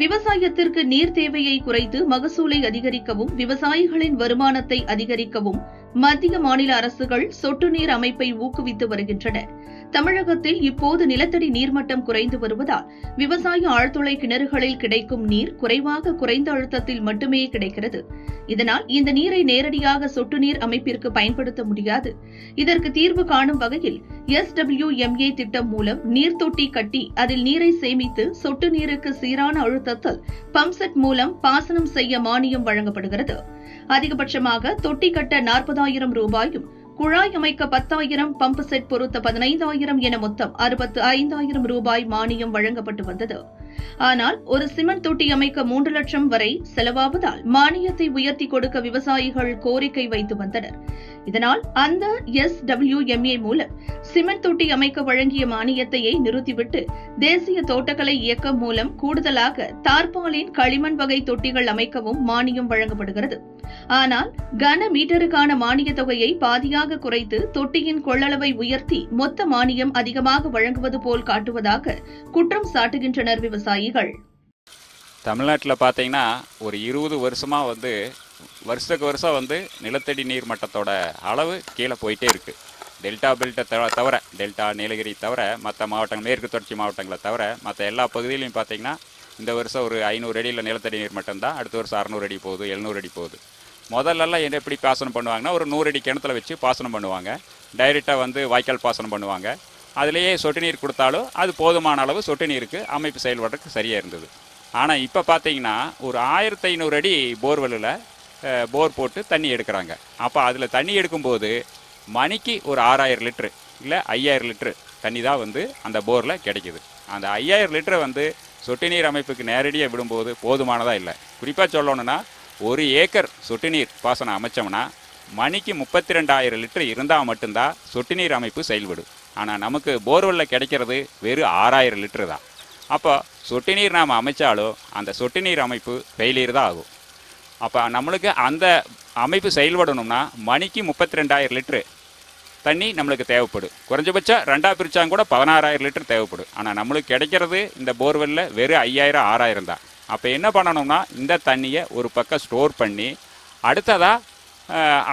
விவசாயத்திற்கு நீர் தேவையை குறைத்து மகசூலை அதிகரிக்கவும் விவசாயிகளின் வருமானத்தை அதிகரிக்கவும் மத்திய மாநில அரசுகள் சொட்டு நீர் அமைப்பை ஊக்குவித்து வருகின்றன. தமிழகத்தில் இப்போது நிலத்தடி நீர்மட்டம் குறைந்து வருவதால் விவசாய ஆழ்துளை கிணறுகளில் கிடைக்கும் நீர் குறைவாக குறைந்த அழுத்தத்தில் மட்டுமே கிடைக்கிறது. இதனால் இந்த நீரை நேரடியாக சொட்டு நீர் அமைப்பிற்கு பயன்படுத்த முடியாது. இதற்கு தீர்வு காணும் வகையில் எஸ்டபிள்யூஎம்ஏ திட்டம் மூலம் நீர் தொட்டி கட்டி அதில் நீரை சேமித்து சொட்டு நீருக்கு சீரான அழுத்தத்தில் பம்ப்செட் மூலம் பாசனம் செய்ய மானியம் வழங்கப்படுகிறது. அதிகபட்சமாக தொட்டி கட்ட நாற்பதாயிரம் ரூபாயும் குழாய் அமைக்க பத்தாயிரம் பம்ப் செட் பொருத்த பதினைந்தாயிரம் என மொத்தம் அறுபத்து ஐந்தாயிரம் ரூபாய் மானியம் வழங்கப்பட்டு வந்தது. ஆனால் ஒரு சிமெண்ட் தொட்டி அமைக்க மூன்று லட்சம் வரை செலவாவதால் மானியத்தை உயர்த்தி கொடுக்க விவசாயிகள் கோரிக்கை வைத்து வந்தனர். இதனால் அந்த எஸ் டபிள்யூஎம்ஏ மூலம் சிமெண்ட் தொட்டி அமைக்க வழங்கிய மானியத்தையே நிறுத்திவிட்டு தேசிய தோட்டக்கலை இயக்கம் மூலம் கூடுதலாக தார்பாலின் களிமண் வகை தொட்டிகள் அமைக்கவும் மானியம் வழங்கப்படுகிறது. ஆனால் கன மீட்டருக்கான மானிய தொகையை பாதியாக குறைத்து தொட்டியின் கொள்ளளவை உயர்த்தி மொத்த மானியம் அதிகமாக வழங்குவது போல் காட்டுவதாக குற்றம் சாட்டுகின்றனர் விவசாயிகள். தமிழ்நாட்டில் பார்த்தீங்கன்னா ஒரு இருபது வருஷமாக வந்து வருஷத்துக்கு வருஷம் வந்து நிலத்தடி நீர் மட்டத்தோட அளவு கீழே போயிட்டே இருக்குது டெல்டா பெல்ட்டை தவிர டெல்டா நீலகிரி தவிர மற்ற மாவட்டங்கள் மேற்கு தொடர்ச்சி மாவட்டங்களை தவிர மற்ற எல்லா பகுதியிலையும் பார்த்தீங்கன்னா இந்த வருஷம் ஒரு ஐநூறு அடியில் நிலத்தடி நீர் மட்டம் தான். அடுத்த வருஷம் அறநூறு அடி போகுது எழுநூறு அடி போகுது. முதல்லலாம் என்ன எப்படி பாசனம் பண்ணுவாங்கன்னா ஒரு நூறு அடி கிணத்துல வச்சு பாசனம் பண்ணுவாங்க. டைரெக்டாக வந்து வாய்க்கால் பாசனம் பண்ணுவாங்க. அதுலேயே சொட்டு நீர் கொடுத்தாலும் அது போதுமான அளவு சொட்டு நீருக்கு அமைப்பு செயல்படுறதுக்கு சரியாக இருந்தது. ஆனால் இப்போ பார்த்தீங்கன்னா ஒரு ஆயிரத்தி ஐநூறு அடி போர்வெல்லில் போர் போட்டு தண்ணி எடுக்கிறாங்க. அப்போ அதில் தண்ணி எடுக்கும்போது மணிக்கு ஒரு ஆறாயிரம் லிட்ரு இல்லை ஐயாயிரம் லிட்ரு தண்ணி தான் வந்து அந்த போரில் கிடைக்குது. அந்த ஐயாயிரம் லிட்டரை வந்து சொட்டு நீர் அமைப்புக்கு நேரடியாக விடும்போது போதுமானதாக இல்லை. குறிப்பாக சொல்லணும்னா ஒரு ஏக்கர் சொட்டு நீர் பாசனம் அமைச்சோம்னா மணிக்கு முப்பத்தி ரெண்டாயிரம் லிட்டர் இருந்தால் மட்டும்தான் சொட்டு நீர் அமைப்பு செயல்படும். ஆனால் நமக்கு போர்வெல்லில் கிடைக்கிறது வெறும் ஆறாயிரம் லிட்டரு தான். அப்போ சொட்டு நீர் நாம் அமைச்சாலும் அந்த சொட்டு நீர் அமைப்பு ஃபெயிலியர் தான் ஆகும். அப்போ நம்மளுக்கு அந்த அமைப்பு செயல்படணும்னா மணிக்கு முப்பத்தி ரெண்டாயிரம் லிட்ரு தண்ணி நம்மளுக்கு தேவைப்படும் குறைஞ்சபட்சம் ரெண்டாக பிரிச்சாங்க கூட பதினாறாயிரம் லிட்டர் தேவைப்படும் ஆனால் நம்மளுக்கு கிடைக்கிறது இந்த போர்வெல்லில் வெறும் ஐயாயிரம் ஆறாயிரம் தான். அப்போ என்ன பண்ணணும்னா இந்த தண்ணியை ஒரு பக்கம் ஸ்டோர் பண்ணி அடுத்ததாக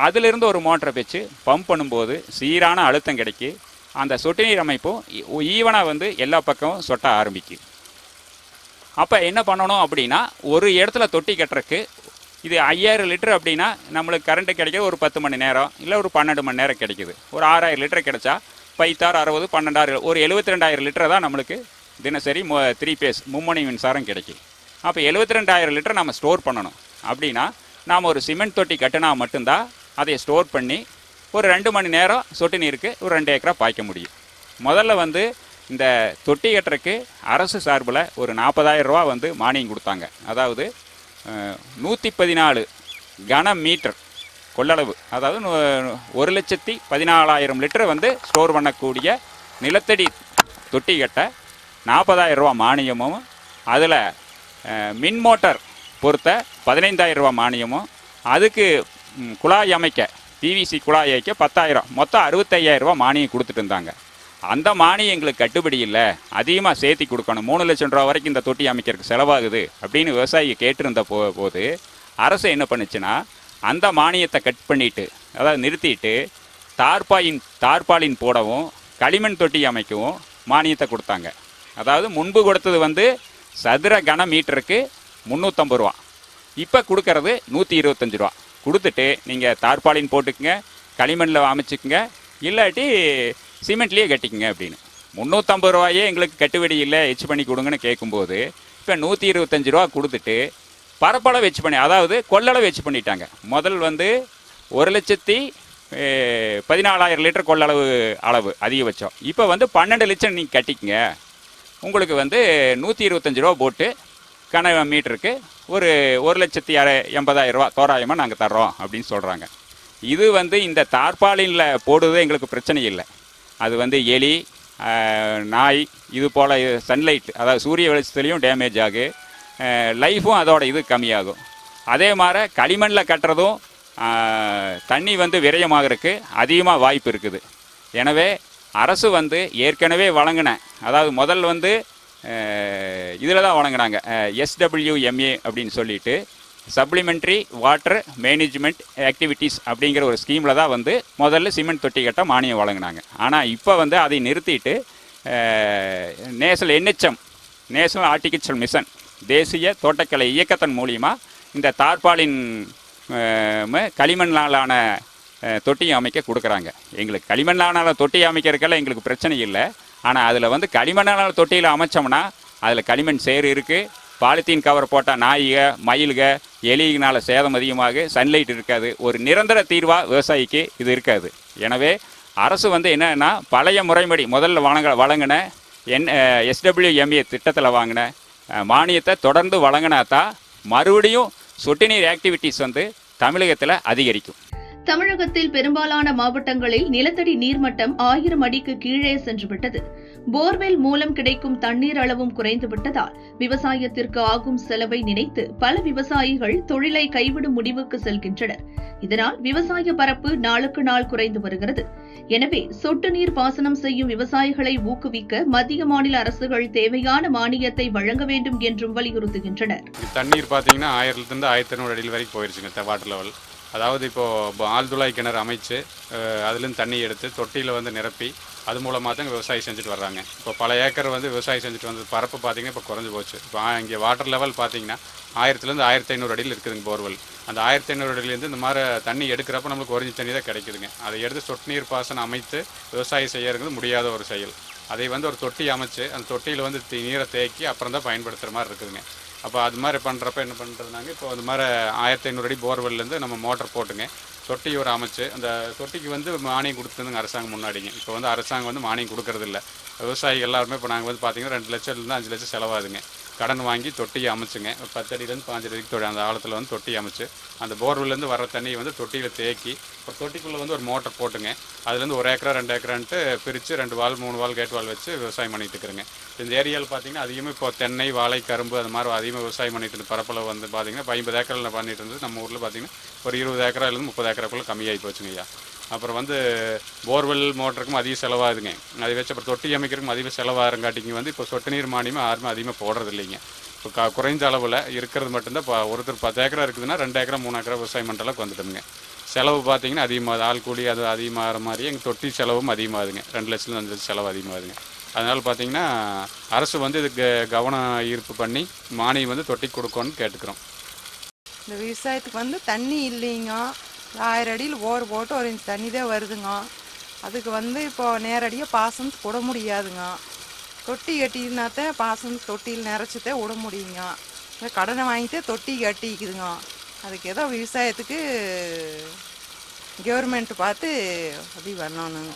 அதிலிருந்து ஒரு மோட்டரை வச்சு பம்ப் பண்ணும்போது சீரான அழுத்தம் கிடைக்கி அந்த சொட்டு நீர் அமைப்பும் ஈவனாக வந்து எல்லா பக்கமும் சொட்ட ஆரம்பிக்கும். அப்போ என்ன பண்ணணும் அப்படின்னா ஒரு இடத்துல தொட்டி கட்டுறக்கு இது ஐயாயிரம் லிட்டர் அப்படின்னா நம்மளுக்கு கரண்ட்டு கிடைக்கிது ஒரு பத்து மணி நேரம் இல்லை ஒரு பன்னெண்டு மணி நேரம் கிடைக்குது. ஒரு ஆறாயிரம் லிட்டர் கிடைச்சா பைத்தாறு அறுபது பன்னெண்டாயிரம் ஒரு எழுபத்தி ரெண்டாயிரம் லிட்டர் தான் நம்மளுக்கு தினசரி த்ரீ பேஸ் மும்மணி மின்சாரம் கிடைக்கும் அப்போ எழுபத்தி ரெண்டாயிரம் லிட்டர் நம்ம ஸ்டோர் பண்ணணும். அப்படின்னா நாம் ஒரு சிமெண்ட் தொட்டி கட்டினா மட்டும்தான் அதை ஸ்டோர் பண்ணி ஒரு ரெண்டு மணி நேரம் சொட்டு நீருக்கு ஒரு ரெண்டு ஏக்கரா பாய்க்க முடியும். முதல்ல வந்து இந்த தொட்டி கட்டுறக்கு அரசு சார்பில் ஒரு நாற்பதாயிரம் ரூபா வந்து மானியம் கொடுத்தாங்க. அதாவது நூற்றி பதினாலு கன மீட்டர் கொள்ளளவு. அதாவது ஒரு லட்சத்தி பதினாலாயிரம் லிட்டர் வந்து ஸ்டோர் பண்ணக்கூடிய நிலத்தடி தொட்டி கட்ட நாற்பதாயிரம் ரூபா மானியமும் அதில் மின் மோட்டார் பொறுத்த பதினைந்தாயிரம் ரூபா மானியமும் அதுக்கு குழாய் அமைக்க பிவிசி குழாய் அமைக்க பத்தாயிரம் மொத்தம் அறுபத்தையாயிரம் ரூபா மானியம் கொடுத்துட்டு இருந்தாங்க. அந்த மானியம் எங்களுக்கு கட்டுப்படி இல்லை. அதிகமாக சேர்த்தி கொடுக்கணும். மூணு லட்சம் ரூபா வரைக்கும் இந்த தொட்டி அமைக்கிறதுக்கு செலவாகுது அப்படின்னு விவசாயி கேட்டிருந்த போ போது அரசு என்ன பண்ணுச்சுன்னா அந்த மானியத்தை கட் பண்ணிட்டு அதாவது நிறுத்திட்டு தார்பாயின் தார்பாலின் போடவும் களிமண் தொட்டி அமைக்கவும் மானியத்தை கொடுத்தாங்க. அதாவது முன்பு கொடுத்தது வந்து சதுர கன மீட்டருக்கு முந்நூற்றம்பது ரூபா. இப்போ கொடுக்கறது நூற்றி இருபத்தஞ்சு ரூபா. கொடுத்துட்டு நீங்கள் தார்பாலின் போட்டுக்குங்க களிமண்ணில் அமைச்சுக்குங்க இல்லாட்டி சிமெண்ட்லேயே கட்டிக்குங்க அப்படின்னு. முந்நூற்றம்பது ரூபாயே எங்களுக்கு கட்டுப்படி இல்லை எச்சு பண்ணி கொடுங்கன்னு கேட்கும்போது இப்போ நூற்றி இருபத்தஞ்சு ரூபா கொடுத்துட்டு பரப்பளவு வச்சு பண்ணி அதாவது கொள்ளளவு வச்சு பண்ணிட்டாங்க. முதல் வந்து ஒரு லட்சத்தி பதினாலாயிரம் லிட்டர் கொள்ளளவு அளவு அதிகபட்சம். இப்போ வந்து பன்னெண்டு லட்சம் நீங்கள் கட்டிக்கங்க. உங்களுக்கு வந்து நூற்றி இருபத்தஞ்சு ரூபா போட்டு கன மீட்டருக்கு ஒரு ஒரு லட்சத்தி அரை எண்பதாயிரம் ரூபா தோராயமாக நாங்கள் தர்றோம் அப்படின்னு சொல்கிறாங்க இது வந்து இந்த தார்பாலினில் போடுறது எங்களுக்கு பிரச்சனை இல்லை. அது வந்து எலி நாய் இது போல் சன்லைட் அதாவது சூரிய வெளிச்சத்துலேயும் டேமேஜ் ஆகும் லைஃபும் அதோட இது கம்மியாகும். அதே மாதிரி களிமண்ணில் கட்டுறதும் தண்ணி வந்து விரயமாகறதுக்கு அதிகமாக வாய்ப்பு இருக்குது. எனவே அரசு வந்து ஏற்கனவே வழங்கின அதாவது முதல் வந்து இதில் தான் வழங்கினாங்க எஸ்டபிள்யூஎம்ஏ அப்படின்னு சொல்லிட்டு சப்ளிமெண்ட்ரி வாட்டர் மேனேஜ்மெண்ட் ஆக்டிவிட்டீஸ் அப்படிங்கிற ஒரு ஸ்கீமில் தான் வந்து முதல்ல சிமெண்ட் தொட்டி கட்ட மானியம் வழங்கினாங்க. ஆனால் இப்போ வந்து அதை நிறுத்திட்டு national NHM national horticulture mission தேசிய தோட்டக்கலை இயக்கத்தின் மூலியமாக இந்த தார்பாலின் களிமண்ணாலான அஹ், தொட்டியை அமைக்க கொடுக்குறாங்க. எங்களுக்கு களிமண்ணாலான தொட்டி அமைக்கிறதுக்கெல்லாம் எங்களுக்கு பிரச்சனை இல்லை. ஆனால் அதில் வந்து களிமண்ணாலான தொட்டியில் அமைச்சோம்னா அதில் களிமண் சேறு இருக்குது பாலித்தீன் கவர் போட்டால் நாயிக மயிலுக எலியினால் சேதம் அதிகமாக சன்லைட் இருக்காது. ஒரு நிரந்தர தீர்வாக விவசாயிக்கு இது இருக்காது. எனவே அரசு வந்து என்னென்னா பழைய முறைப்படி முதல்ல வழங்க வழங்கின என் எஸ்டபிள்யூஎம்ஏ திட்டத்தில் வாங்கின மானியத்தை தொடர்ந்து வழங்கினா தான் மறுபடியும் சொட்டு நீர் ஆக்டிவிட்டீஸ் வந்து தமிழகத்தில் அதிகரிக்கும். தமிழகத்தில் பெரும்பாலான மாவட்டங்களில் நிலத்தடி நீர்மட்டம் ஆயிரம் அடிக்கு கீழே சென்றுவிட்டது. போர்வெல் மூலம் கிடைக்கும் தண்ணீர் அளவும் குறைந்துவிட்டதால் விவசாயத்திற்கு ஆகும் செலவை நினைத்து பல விவசாயிகள் தொழிலை கைவிடும் முடிவுக்கு செல்கின்றனர். இதனால் விவசாய பரப்பு நாளுக்கு நாள் குறைந்து வருகிறது. எனவே சொட்டு நீர் பாசனம் செய்யும் விவசாயிகளை ஊக்குவிக்க மத்திய மாநில அரசுகள் தேவையான மானியத்தை வழங்க வேண்டும் என்றும் வலியுறுத்துகின்றனர். இது தண்ணீர் பார்த்தீங்கன்னா ஆயிரத்துலேருந்து ஆயிரத்தி ஐநூறு அடியில் வரைக்கும் போயிருச்சுங்க வாட்டர் லெவல் அதாவது இப்போது ஆழ்துளாய் கிணறு அமைச்சு அதுலேருந்து தண்ணி எடுத்து தொட்டியில் வந்து நிரப்பி அது மூலமாக தான் விவசாயம் செஞ்சுட்டு வர்றாங்க. இப்போ பல ஏக்கர் வந்து விவசாயம் செஞ்சுட்டு வந்தது பரப்பு பார்த்தீங்கன்னா இப்போ குறைஞ்சி போச்சு. இப்போ இங்கே வாட்டர் லெவல் பார்த்திங்கன்னா ஆயிரத்துலேருந்து ஆயிரத்தி ஐநூறு அடியில் இருக்குதுங்க போர்வெல் அந்த ஆயிரத்தி ஐநூறு அடியிலேருந்து இந்த மாதிரி தண்ணி எடுக்கிறப்ப நம்மளுக்கு ஒரிஞ்சி தண்ணி தான் கிடைக்குதுங்க. அதை எடுத்து சொட்டு நீர் பாசனம் அமைத்து விவசாயம் செய்யறது முடியாத ஒரு செயல். அதை வந்து ஒரு தொட்டி அமைச்சு அந்த தொட்டியில் வந்து நீரை தேக்கி அப்புறம் தான் பயன்படுத்துகிற மாதிரி இருக்குதுங்க. அப்போ அது மாதிரி பண்ணுறப்ப என்ன பண்ணுறதுனாங்க இப்போ அது மாதிரி ஆயிரத்தி ஐநூறு அடி போர்வெல்லேருந்து நம்ம மோட்டர் போட்டுங்க. தொட்டி ஒரு அமைச்சு அந்த தொட்டிக்கு வந்து மானியம் கொடுத்துருந்துங்க அரசாங்கம் முன்னாடிங்க. இப்போ வந்து அரசாங்கம் வந்து மானியம் கொடுக்கறதில்ல. விவசாயிகள் எல்லாருமே இப்போ நாங்கள் வந்து பார்த்தீங்கன்னா ரெண்டு லட்சத்துலேருந்து அஞ்சு லட்சம் செலவாகுதுங்க. கடன் வாங்கி தொட்டியை அமைச்சுங்க. பத்தடியிலேருந்து பத்து அடியிலேருந்து பாஞ்சு அந்த ஆழத்தில் வந்து தொட்டி அமைச்சு அந்த போர்வெல்லேருந்து வர தண்ணியை வந்து தொட்டியில் தேக்கி ஒரு தொட்டிக்குள்ளே வந்து ஒரு மோட்டர் போட்டுங்க. அதுலேருந்து ஒரு ஏக்கரா ரெண்டு ஏக்கரான்ட்டு பிரித்து ரெண்டு வால் மூணு வால் கேட் வால் வச்சு விவசாயம் பண்ணிகிட்டு இருக்கிறேங்க. இந்த ஏரியாவில் பார்த்தீங்கன்னா அதிகமாக இப்போ தென்னை வாழை கரும்பு அது மாதிரி அதிகமாக விவசாயம் பண்ணிட்டு இருந்து பரப்பளவு வந்து பார்த்தீங்கன்னா இப்போ ஐம்பது ஏக்கரில் பண்ணிட்டு இருந்தது நம்ம ஊரில் பார்த்தீங்கன்னா ஒரு இருபது ஏக்கராலேருந்து முப்பது ஏக்கராக்குள்ளே கம்மியாகி போச்சுங்க ஐயா அப்புறம் வந்து போர்வெல் மோட்டருக்கும் அதிக செலவாகுதுங்க. அதை வச்சு அப்புறம் தொட்டி அமைக்கிறதுக்கும் அதிக செலவாகிறங்காட்டிங்க வந்து இப்போ சொட்டு நீர் மானியமாக யாருமே அதிகமாக போடுறது இல்லைங்க இப்போ க குறைந்த அளவில் இருக்கிறது மட்டும்தான் இப்போ ஒருத்தர் பத்து ஏக்கரா இருக்குதுன்னா ரெண்டு ஏக்கரா மூணு ஏக்கரா விவசாயம் பண்ணுற அளவுக்கு வந்துட்டோமுங்க. செலவு பார்த்தீங்கன்னா அதிகமாக ஆள் கூலி அது அதிகமாகிற மாதிரி எங்கள் தொட்டி செலவும் அதிகமாகுதுங்க. ரெண்டு லட்சம் அஞ்சு லட்சம் செலவு அதிகமாகுதுங்க. அதனால் பார்த்தீங்கன்னா அரசு வந்து இதுக்கு கவனம் ஈர்ப்பு பண்ணி மானியம் வந்து தொட்டி கொடுக்கணும்னு கேட்டுக்கிறோம். இந்த விவசாயத்துக்கு வந்து தண்ணி இல்லைங்க. ஆயிரம் அடியில் போர் போட்டு ஒரு இன்ச் தண்ணி தான் வருதுங்க. அதுக்கு வந்து இப்போ நேரடியாக பாசனம் விட முடியாதுங்க. தொட்டி கட்டினாத்தான் பாசம் தொட்டியில் நிறச்சித்தே விட முடியுங்க. இந்த கடனை வாங்கிட்டே தொட்டி கட்டிக்குதுங்க. அதுக்கு ஏதோ விவசாயத்துக்கு கவர்மெண்ட் பார்த்து அப்படி வரணுங்க